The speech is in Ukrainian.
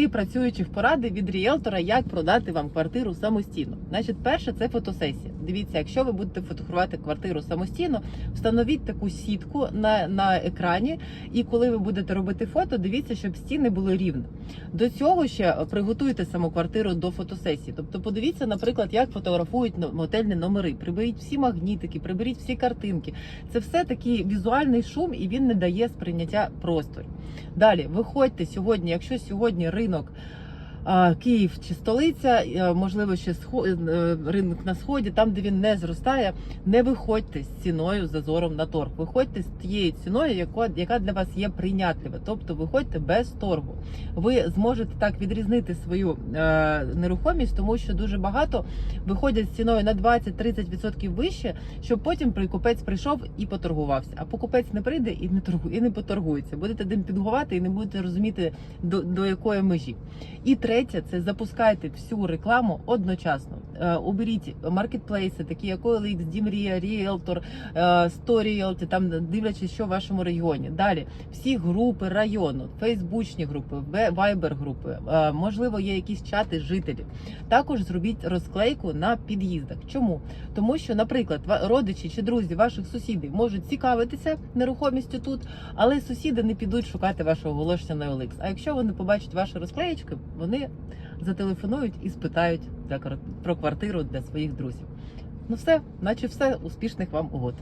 І працюючих поради від ріелтора, як продати вам квартиру самостійно. Значить, перше це фотосесія. Дивіться, якщо ви будете фотографувати квартиру самостійно, встановіть таку сітку на, на екрані, і коли ви будете робити фото, дивіться, щоб стіни були рівні. До цього ще приготуйте саму квартиру до фотосесії. Тобто, подивіться, наприклад, як фотографують готельні номери. Приберіть всі магнітики, приберіть всі картинки. Це все такий візуальний шум, і він не дає сприйняття простору. Далі виходьте сьогодні, якщо сьогодні ринок. А, Київ чи столиця, е, можливо, ще схо- е, ринок на сході, там де він не зростає, не виходьте з ціною зазором на торг. Виходьте з тією ціною, яка для вас є прийнятлива. Тобто виходьте без торгу. Ви зможете так відрізнити свою е, нерухомість, тому що дуже багато виходять з ціною на 20-30% вище, щоб потім прикупець прийшов і поторгувався. А покупець не прийде і не торгує, і не поторгується. Будете демпінгувати і не будете розуміти до, до якої межі. І третє, це запускайте всю рекламу одночасно. Оберіть маркетплейси, такі як OLX, Дімрія, Realtor, е, Story, там дивлячись, що в вашому регіоні. Далі всі групи району, фейсбучні групи, вайбер групи, е, можливо, є якісь чати жителів. Також зробіть розклейку на під'їздах. Чому? Тому що, наприклад, родичі чи друзі ваших сусідів можуть цікавитися нерухомістю тут, але сусіди не підуть шукати вашого оголошення на OLX. А якщо вони побачать ваші розклеєчки, вони зателефонують і спитають для про квартиру для своїх друзів. Ну все, наче все, успішних вам угод.